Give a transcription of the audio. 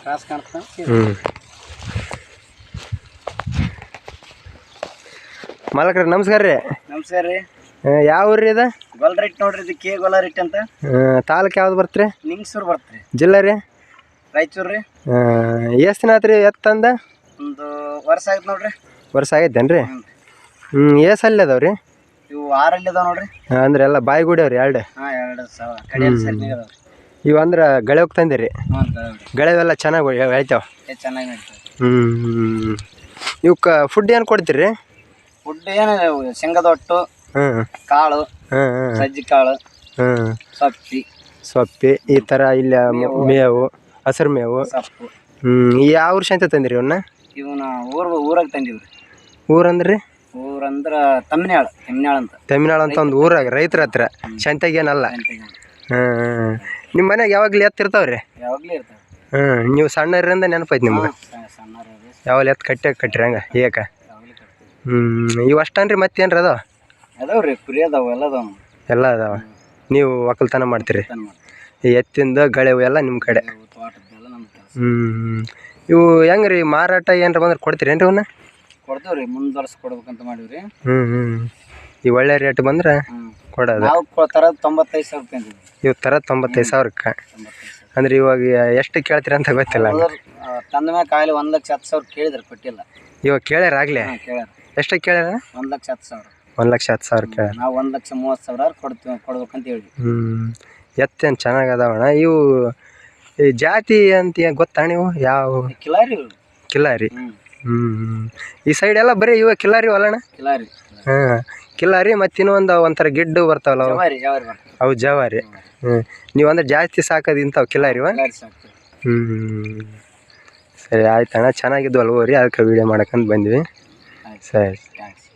Cross ಕಾಣ್ತಾ ಹ್ಞೂ ಮಾಲಕ್ರ ನಮಸ್ಕಾರ ರೀ. ನಮಸ್ಕಾರ ರೀ. ಯಾವ ಊರು ರೀ ಇದು? ಗೊಲ್ರೈಟ್ ನೋಡ್ರಿ ಇದು ಕೆ ಗೊಲ್ಲಾರಿಟ್ ಅಂತ. ತಾಲೂಕು ಯಾವ್ದು ಬರ್ತೀರಿ? ನಿಂಗ್ಸೂರು ಬರ್ತ್ರಿ. ಜಿಲ್ಲೆ ರೀ? ರಾಯಚೂರು ರೀ. ಎಷ್ಟು ದಿನ ಆತ್ರಿ ಎತ್ತಂದ ಒಂದು ವರ್ಷ ಆಯ್ತು ನೋಡ್ರಿ. ವರ್ಷ ಆಗೈತೇನ್ರಿ ಹ್ಞೂ ಏಸ್ ಅಲ್ಲಿ ಅದಾವ ರೀ? ಇವು ಆರಲ್ಲಿ ಅದಾವ ನೋಡ್ರಿ. ಅಂದ್ರೆ ಎಲ್ಲ ಬಾಯಿ ಅವ್ರಿ ಎರಡು. ಹಾಂ ಎರಡು ಸಾವಿರ. ಕಡೆ ಅದಾವ ಇವು ಅಂದ್ರೆ ಗಳೆ ಹೋಗಿ ತಂದಿರಿ. ಹ್ಞೂ ಗಳೆವೆಲ್ಲ ಚೆನ್ನಾಗಿ ಹೇಳ್ತಾವ ಚೆನ್ನಾಗಿ ಹ್ಞೂ ಇವಕ್ಕೆ ಫುಡ್ ಏನು ಕೊಡ್ತೀರಿ? ಫುಡ್ ಏನು ಶೇಂಗದೊಟ್ಟು ಕಾಳು ಸಜ್ಜಿ ಕಾಳು ಸೊಪ್ಪಿ. ಸೊಪ್ಪಿ ಈ ಥರ ಇಲ್ಲ ಮೇವು. ಹಸಿರು ಮೇವು. ಹ್ಮ್ ಹ್ಞೂ ಯಾವ ವರ್ಷ ಅಂತ ತಂದಿರಿ ಇವನ್ನ ಇವನ್ನ ಊರ್ ಊರಾಗ ತಂದಿವ್ರಿ. ಊರಂದ್ರಿ ಊರಂದ್ರ ತಮ್ನ್ಯಾಳ ತಮ್ನ್ಯಾಳ ಅಂತ. ತಮಿಳ್ನಾಡು ಅಂತ ಒಂದು ಊರಾಗ ರೈತರ ಹತ್ರ. ಶಂತೆಗೇನಲ್ಲ. ಹ್ಞೂ ನಿಮ್ಮ ಮನ್ಯಾಗ ಯಾವಾಗಲೂ ಎತ್ತಿರ್ತಾವ್ರಿ ಯಾವಾಗ್ಲೂ ಇರ್ತಾವೆ ಹ್ಞೂ ನೀವು ಸಣ್ಣರಿಂದ ನೆನಪೈತೆ ನಿಮ್ಗೆ? ಸಣ್ಣರು ಯಾವಾಗ ಎತ್ತು ಕಟ್ಟಿ ಕಟ್ಟಿರಿ ಹಂಗೆ ಏಕ? ಯಾವಾಗಲೂ ಕಟ್ತೀವಿ. ಹ್ಞೂ ಇವು ಅಷ್ಟನ್ರಿ ಮತ್ತೇನ್ರಿ ಅದಾವ? ಅದಾವ ರೀ ಕುರಿ ಅದಾವ ಎಲ್ಲ ಅದಾವ ಎಲ್ಲ ಅದಾವ? ನೀವು ಒಕ್ಕಲ್ತನ ಮಾಡ್ತೀರಿ? ಈ ಎತ್ತಿಂದ ಗಳೆವು ಎಲ್ಲ ನಿಮ್ಮ ಕಡೆ? ಇವು ತೋಟದ್ದೆಲ್ಲ ನಮ್ಮ ಕೆಲಸ. ಹ್ಞೂ ಇವು ಹೆಂಗೆ ರೀ ಮಾರಾಟ ಏನಾರ ಬಂದ್ರೆ ಕೊಡ್ತೀರಿ ಏನ್ರಿ ಅವನ್ನ ಕೊಡ್ತೇವೆ ರೀ ಕೊಡ್ಬೇಕಂತ ಮಾಡೀವಿ ರೀ ಹ್ಞೂ ಹ್ಞೂ ಈ ಒಳ್ಳೆ ರೇಟ್ ಬಂದ್ರೆ? ಹ್ಞೂ ಕೊಡೋದು. ನಾವು ಕೊ- ತರೋದು ತೊಂಬತ್ತೈದು ಸಾವಿರ ರೂಪಾಯಿ ಅಂತೀವಿ ಇವು ಥರ ತೊಂಬತ್ತೈದು ಸಾವಿರಕ್ಕೆ. ಅಂದ್ರೆ ಇವಾಗ ಎಷ್ಟು ಕೇಳ್ತೀರ ಅಂತ ಗೊತ್ತಿಲ್ಲ ನಂಗೆ. ಹೋದ್ರ, ಆ, ತಂದ ಮೇಲೆ ಕಾಯಿಲೆ ಒಂದು ಲಕ್ಷ ಹತ್ತು ಸಾವಿರ ಕೇಳಿದ್ರು ಕೊಟ್ಟಿಲ್ಲ. ಇವಾಗ ಕೇಳ್ಯಾರ ಆಗಲೇ? ಹಾಂ ಕೇಳ್ಯಾರ. ಎಷ್ಟು ಕೇಳ್ಯಾರ? ಒಂದು ಲಕ್ಷ ಹತ್ತು ಸಾವಿರ. ಒಂದು ಲಕ್ಷ ಹತ್ತು ಸಾವಿರ ಕೇಳ್ಯಾರ. ನಾವು ಒಂದು ಲಕ್ಷ ಮೂವತ್ತು ಸಾವಿರ ಕೊಡ್ತೀವಿ ಕೊಡ್ಬೇಕಂತ ಹೇಳಿ ಹ್ಞೂ ಎತ್ತೇನು ಚೆನ್ನಾಗಿ ಅದಾವಣ ಇವು ಈ ಜಾತಿ ಅಂತ ಏನ್ ಗೊತ್ತಾ ನೀವು? ಯಾವ? ಕಿಲಾರಿ ಕಿಲ್ಲಾರಿ ಕಿಲಾರಿ. ಹ್ಞೂ ಹ್ಞೂ ಈ ಸೈಡ್ ಎಲ್ಲ ಬರೀ ಇವ ಕಿಲಾರಿ ಅಲ್ಲಣ್ಣ ಕಿಲಾರಿ. ಹಾಂ. ಕಿಲ್ಲರಿ ಮತ್ತು ಇನ್ನೊಂದು ಒಂಥರ ಗಿಡ್ಡು ಬರ್ತಾವಲ್ಲ ಅವು. ಜವಾರಿ ಜವಾರಿ ಬರ್ತದೆ ಅವು ಜವಾರಿ. ಹ್ಞೂ ನೀವು ಅಂದ್ರೆ ಜಾಸ್ತಿ ಸಾಕೋದು ಇಂಥವು ಕಿಲ್ಲಾರಿವ? ಕಿಲಾರಿ ಸಾಕ್ತೀವಿ. ಹ್ಞೂ ಸರಿ ಆಯ್ತಣ್ಣ. ಚೆನ್ನಾಗಿದ್ವು ಅಲ್ವ ರೀ? ಅದಕ್ಕೆ ವೀಡಿಯೋ ಮಾಡಕಂತ ಬಂದ್ವಿ. ಆಯ್ತು. ಸರಿ. ಥ್ಯಾಂಕ್ಸ್.